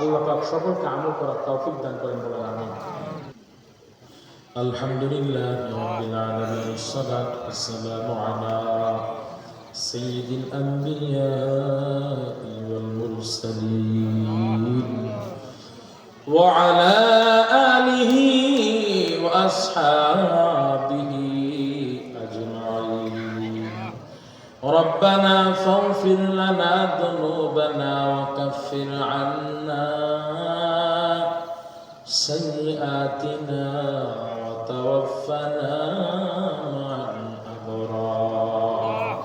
আল্লাহ পাক সকলকে আমল করার তৌফিক দান করেন বলেন আমিন الحمد لله رب العالمين الصلاة والسلام على سيد الأنبياء والمرسلين وعلى آله وأصحابه أجمعين ربنا فاغفر لنا ذنوبنا وكفر عنا سيئاتنا وتوفنا مع الأبرار.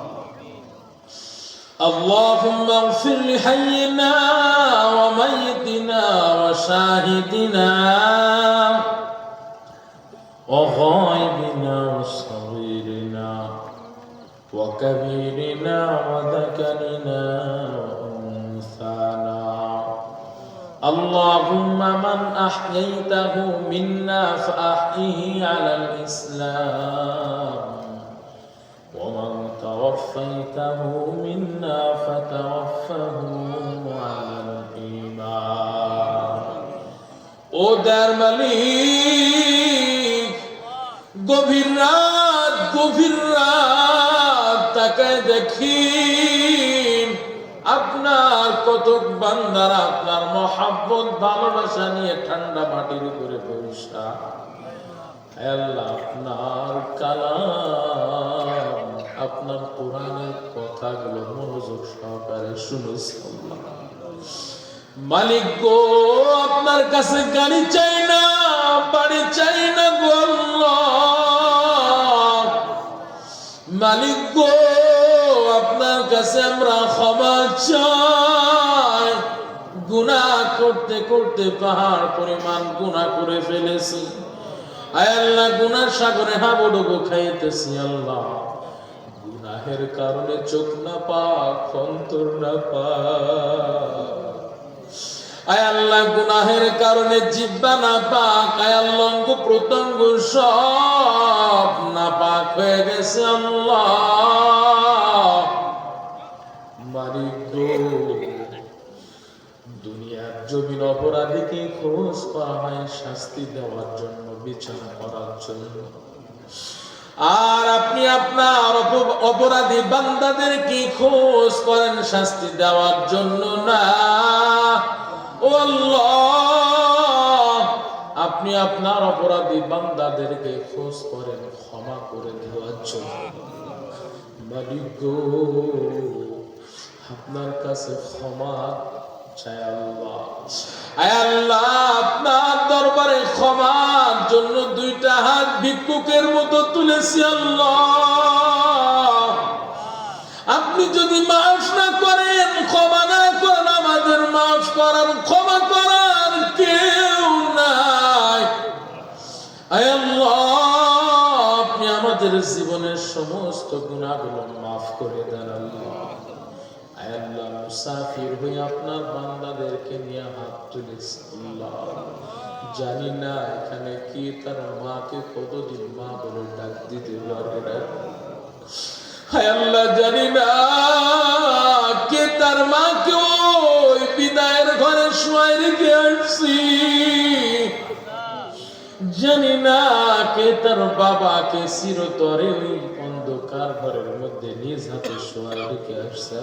اللهم اغفر لحينا وميتنا وشاهدنا وغائبنا وصغيرنا وكبيرنا وذكرنا وأنثانا اللهم من أحييته منا فأحيه على الإسلام ومن توفيته منا فتوفه على الإيمان ওদার মালিক গভীর রাত গভীর রাত তাকায় দেখি আপনার কতক বান্দারা আপনার মহাব্বত, ভালোবাসা নিয়ে ঠান্ডা মাটির উপরে বৈশা আপনার কালাম, আপনার কোরআনের কথাগুলো মনোযোগ সহকারে শুনেছি মালিক গো, আপনার কাছে গাড়ি চাই না, বাড়ি চাই না গো মালিক গো কাছে আমরা ক্ষমা চাই। গুনাহ করতে করতে পাহাড় পরিমাণ গুনাহ করে ফেলেছি। আয় আল্লাহ, গুনার সাগরে হাবুডুবু খাইতেছি, আল্লাহ। গুনাহের কারণে চোখ না পাক, অন্তর না আয় আল্লাহ, গুনাহের কারণে জিব্বা না পাক, আয় আল্লাহ প্রত্যঙ্গ সব না পাক হয়ে গেছে, আল্লাহ মালিক গো, দুনিয়ার জমিন অপরাধীকে খোঁজ পাওয়া হয় শাস্তি দেওয়ার জন্য, বিচার করার জন্য। আর আপনি আপনার অপরাধী বান্দাদের কি খোঁজ করেন শাস্তি দেওয়ার জন্য? না। আপনি আপনার অপরাধী বান্দাদেরকে খোঁজ করেন, ক্ষমা করে দেওয়ার জন্য। আপনার কাছে ক্ষমা চাই আল্লাহ। আপনার দরবারে ক্ষমার জন্য দুইটা হাত ভিক্ষুকের মতো তুলেছি আল্লাহ। আপনি যদি মাফ না করেন, ক্ষমা না করেন, আমাদের মাফ করার ক্ষমা করার কেউ নাই। আপনি আমাদের জীবনের সমস্ত গুণাগুলো মাফ করে দেন আল্লাহ। আল্লাহ মুসাফির হয়ে আপনার বান্দাদেরকে নিয়ে হাত তুলেছি। আল্লাহ। জানি না এখানে কি তার মাকে কতদিন মা বলে ডাক দিতে পারবে আল্লাহ, জানি না কে তার মাকে ওই বিদায়ের ঘরে শোয়াই রেখে আসছি। জানি না কে তার বাবাকে চিরতরে ওই অন্ধকার ঘরের মধ্যে নিজ হাতে শোয়াই রেখে আসছে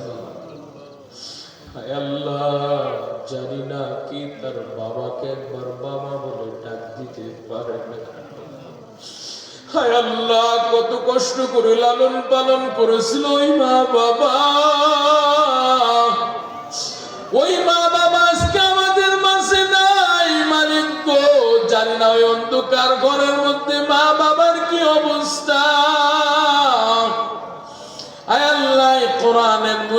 জানি না কি তার বাবাকে একবার বাবা বলে ডাক দিতে পারে আল্লাহ, কত কষ্ট করে লালন পালন করেছিল ওই মা বাবা। ওই মা বাবা আজকে আমাদের মাঝে নাই মালিক গো। জানি না ওই অন্ধকার ঘরের মধ্যে মা বাবার কি অবস্থা আয় আল্লাহ এই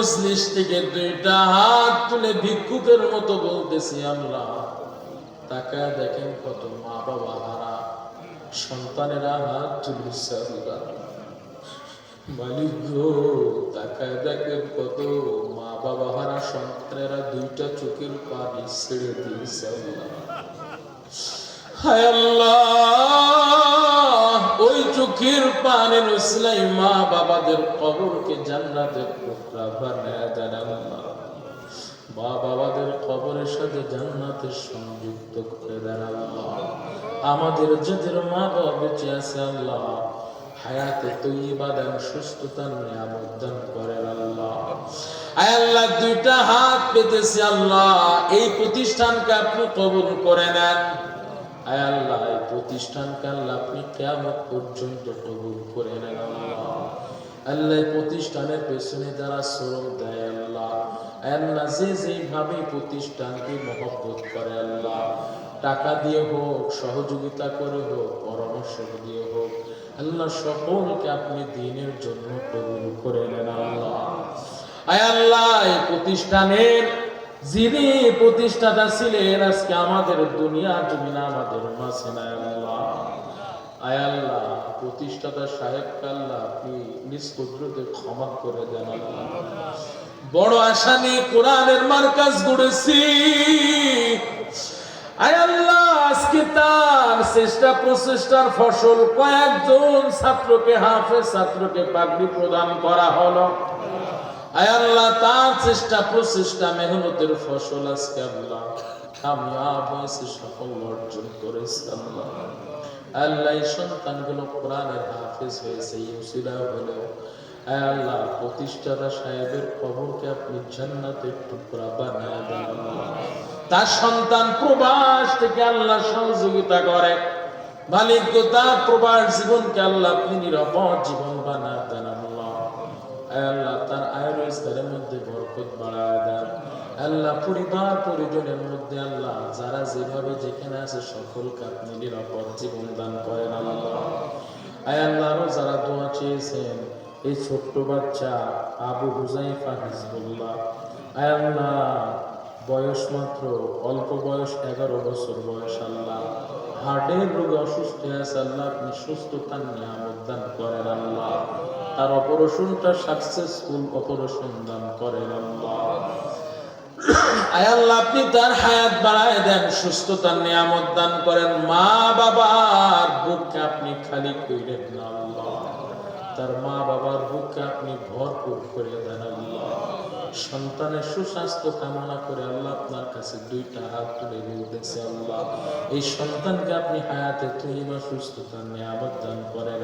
মুসলিশ থেকে দুইটা হাত তুলে ভিক্ষুকের মতো বলতেছি, আল্লাহ, তাকায় দেখেন কত মা বাবা হারা, সন্তানেরা হাত আল্লাহ মালিক গো দেখেন কত মা বাবা হারা, সন্তানেরা দুইটা চোখের পানি ছেড়ে দিয়েছে, আল্লাহ। হায় আল্লাহ! উসলাই মা বাবাদের কবরকে জান্নাতের বানায় মা বাবাদের কবরের সাথে জান্নাতের সংযুক্ত করে আল্লাহ। আমাদের যাদের মা বাবা বেঁচে আছে আল্লাহ, হায়াতে তৈবা দেন সুস্থতা নিয়ামত দান করেন আল্লাহ। আল্লাহ, দুইটা হাত পেতেছি আল্লাহ, এই প্রতিষ্ঠানকে আপনি কবুল করে নেন। আয় আল্লাহ, এই আপনি কেমন পর্যন্ত কবুল করে নেন আল্লাহ। প্রতিষ্ঠানের পেছনে যারা শ্রম দেয় আল্লাহ। আল্লাহ, যে যেভাবে প্রতিষ্ঠানকে মহব্বত করে আল্লাহ। টাকা দিয়ে হোক, সহযোগিতা করে হোক, পরামর্শ দিয়ে হোক, আল্লাহ সকলকে আপনি দিনের জন্য কবুল করে নেন আল্লাহ। আয় আল্লাহ প্রতিষ্ঠানের যিনি প্রতিষ্ঠাতা ছিলেন আজকে আমাদের আমাদের নাই আল্লাহ। আয় আল্লাহ, প্রতিষ্ঠাতা সাহেব আপনি নিজ ক্ষমা করে দেন বড় আশা নিয়ে কোরআনের মার্কাজ গড়েছি। আয় আজকে তার চেষ্টা প্রচেষ্টার ফসল কয়েকজন ছাত্রকে, হাফেজ ছাত্রকে পাগড়ি প্রদান করা হলো। আয় আল্লাহ, তার চেষ্টা প্রচেষ্টা মেহনতের ফসল আজকে আল্লাহ। সফল অর্জন আল্লাহ। আল্লাহ সন্তানগুলো হাফেজ হয়েছে ইউসিলা হলেও আল্লাহ, প্রতিষ্ঠাতা সাহেবের আপনি টুকরা দেন তার সন্তান প্রবাস থেকে আল্লাহ সহযোগিতা করে। মালিক তার প্রবাস জীবনকে আল্লাহ আপনি নিরাপদ জীবন বানায় দেন আল্লাহ, তার রোজগারের মধ্যে বরকত বাড়ায় দেন। আল্লাহ, পরিবার, পরিজনের মধ্যে আল্লাহ, যারা যেভাবে যেখানে আছে সকলকে আপনি নিরাপদ জীবন দান করেন আল্লাহ। আয় যারা দোয়া চেয়েছেন, এই ছোট্ট বাচ্চা আবু হুজাইফা হিজবুল্লাহ। আয় আল্লাহ, বয়স মাত্র, অল্প বয়স এগারো বছর বয়স আল্লাহ। হার্টের রোগে অসুস্থ হয়েছে আল্লাহ, আপনি সুস্থতা নিয়ামত দান করেন আল্লাহ। তার অপারেশনটা সাকসেসফুল অপারেশন দান করেন আল্লাহ। আয় আল্লাহ, আপনি তার হায়াত বাড়ায় দেন সুস্থতার নিয়ামত দান করেন। মা বাবার বুককে আপনি খালি কইরেন না আল্লাহ। তার মা বাবার বুককে আপনি ভরপুর করে দেন আল্লাহ। সন্তানের সুস্বাস্থ্য কামনা করে আল্লাহ আপনার কাছে দুইটা হাত তুলে বলতেছে, আল্লাহ, এই সন্তানকে আপনি হায়াতে তৈবা সুস্থতার নিয়ামত দান করেন,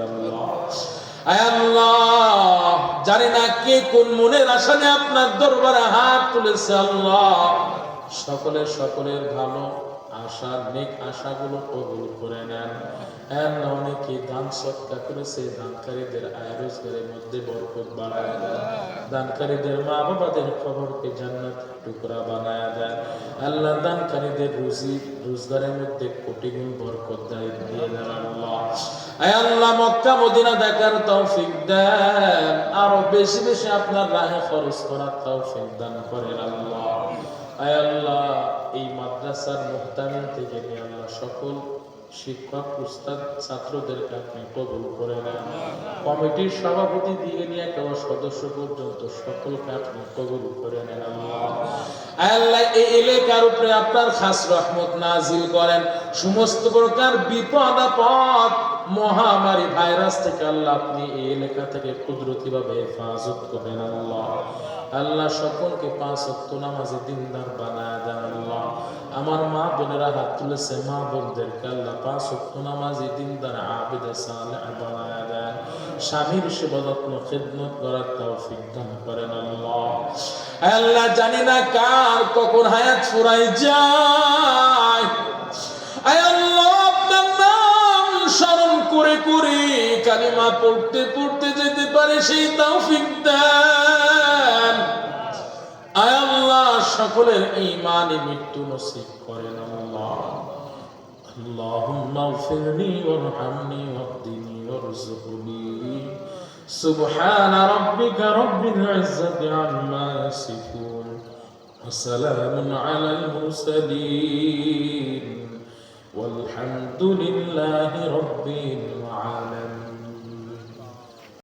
আল্লাহ। জানি না কে কোন মনের আশা নিয়ে আপনার দরবারে হাত তুলেছে, আল্লাহ। সকলে, সকলের ভালো। আশা নেক আশাগুলো কবুল করে নেন। আল্লাহ অনেকে দান সৎকা করেছে দানকারীদের আয় রোজগারের মধ্যে বরকত বাড়ায় দেন। দানকারীদের মা বাবাদের খবরকে জান্নাত টুকরা বানায় দেন। আল্লাহ দানকারীদের রুজি, রোজগারের মধ্যে কোটি গুণ বরকত দেয় দিয়ে দেন আল্লাহ। আল্লাহ, মক্কা, মদিনা দেখার তৌফিক দেন। আরও বেশি বেশি আপনার রাহে খরচ করার তৌফিক দান করেন আল্লাহ। আয় আল্লাহ, এই মাদ্রাসার থেকে নিয়ে আল্লাহ সকল শিক্ষক, উস্তাদ, ছাত্রদেরকে আপনি কবুল করে নেন। কমিটির সভাপতি দিয়ে নিয়ে কেবল সদস্য পর্যন্ত সকলকে আপনি কবুল করে নেন আল্লাহ। এই এলাকার উপরে আপনার খাস রহমত নাজিল করেন। সমস্ত প্রকার বিপদ, আপদ, মহামারী ভাইরাস থেকে আল্লাহ আপনি এই এলাকা থেকে কুদরতি ভাবে হেফাজত করেন আল্লাহ। আল্লাহ সকলকে পাঁচ অক্ত নামাজে দিনদার বানায় দেন আল্লাহ। আমার মা বোনেরা হাত তুলেছে, মা বোনদেরকে আল্লাহ পাঁচ অক্ত নামাজে দিনদার, আবেদে, সালেহ বানায় দেন। স্বামীর সেবা যত্ন খেদমত করার তৌফিক দান করেন আল্লাহ। আল্লাহ জানি না কার কখন হায়াত ফুরাই যায়। আল্লাহ, আপনার নাম স্মরণ করে করে কালিমা পড়তে পড়তে যেতে পারে সেই তৌফিক দেন আয় আল্লাহ সকলের ইমানে মৃত্যু নসিব করেন আল্লাহ اللهم اغفر لي وارحمني واهدني وارزقني سبحان ربك رب العزة عما يصفون وسلام على المرسلين والحمد لله رب العالمين